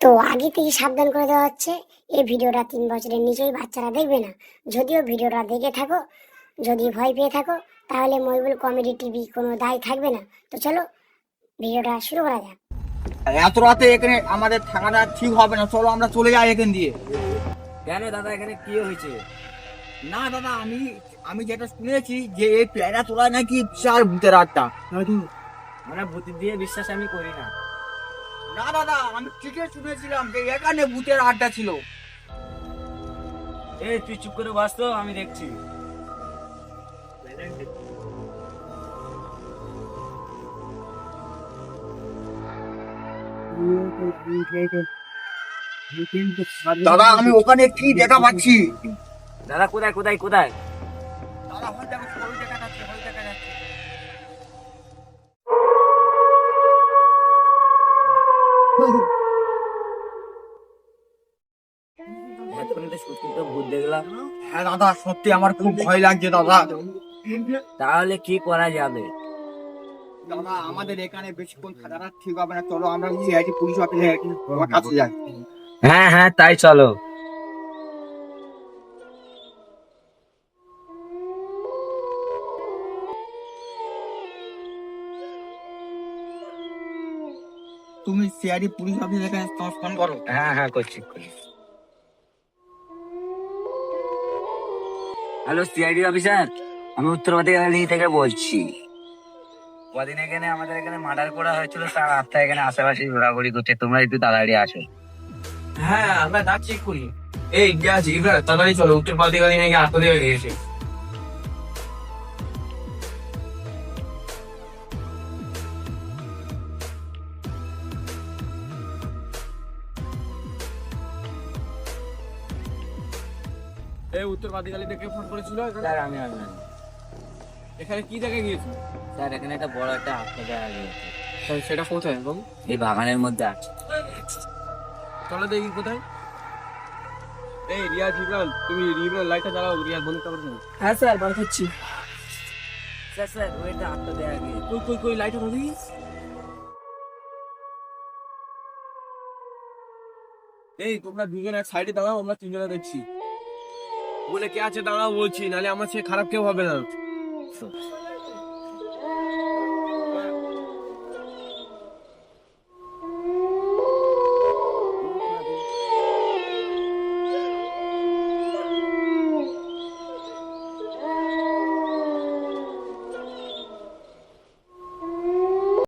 তো আগে থেকে সাবধান করে দেওয়া হচ্ছে। এই ভিডিওটা তিন বছরের নিচেই বাচ্চারা দেখবে না। যদিও ভিডিওটা দেখে থাকো যদি ভয় পেয়ে থাকো তাহলে মহিবুল কমেডি টিভি কোনো দায় থাকবে না। তো চলো ভিডিওটা শুরু করা যাক। এত রাতে এখানে আমাদের থাকাটা ঠিক হবে না। চলো আমরা চলে যাই এখান দিয়ে। কেন দাদা এখানে কি হয়েছে? না দাদা আমি আমি যেটা শুনেছি যে এই প্যারা তোলা নাকি বিশাল ভূতের আড্ডা। মানে ভূতি দিয়ে বিশ্বাস আমি করি না। না দাদা আমি ঠিকই শুনেছিলাম যে এখানে ভূতের আড্ডা ছিল। এই তুই চুপ করে বাস তো আমি দেখছি। দাদা আমি ওখানে কি দেখা পাচ্ছি? দাদা কোথায় কোথায় কোথায়? দাদা এতক্ষণ তো সত্যি তো ভূত দেখলাম। হ্যাঁ দাদা সত্যি আমার খুব ভয় লাগছে দাদা। তাহলে কি করা যাবে? দাদা আমাদের এখানে বেশিক্ষণ থাকাটা ঠিক হবে না। চলো আমরা পুলিশ অফিসে কাছে যাই। হ্যাঁ হ্যাঁ তাই চলো। তুমি সিআইডি পুলিশ অফিসে ফোন করো হ্যাঁ হ্যাঁ করছি করছি। হ্যালো সিআইডি অফিসার আমি উত্তরবাদী থেকে বলছি। কদিন এখানে আমাদের এখানে মার্ডার করা হয়েছিল, তার আত্মা এখানে আশেপাশে ঘোরাঘুরি করছে। তোমরা একটু তাড়াতাড়ি আসো। হ্যাঁ আমরা ডাক চেক করি এই গেছি তাড়াতাড়ি চলো উত্তর পাল্টি গাড়ি নাকি আত্মা দিয়ে গিয়েছে এই উত্তর পাতিকালি থেকে ফোন করেছিল? স্যার আমি আমি। এখানে কি দেখে গিয়েছিল স্যার এখানে একটা বড় একটা আত্মা দেখা গিয়েছে। স্যার, সেটা কোথায় বাবু? এই বাগানের মধ্যে আছে। চলো দেখি কোথায়। এই রিয়াজ ইমরান তুমি রিমরান লাইটটা জ্বালাও রিয়াজ বন্ধ করো হ্যাঁ স্যার বার করছি। স্যার স্যার ওই একটা আত্মা দেখা গিয়েছে। কই কই কই লাইটটা ধরি এই তোমরা দুজন এক সাইডে দাঁড়াও আমরা তিনজনে দেখছি। বলে কে আছে দাঁড়াও বলছি নাহলে আমার সে খারাপ কেউ হবে না।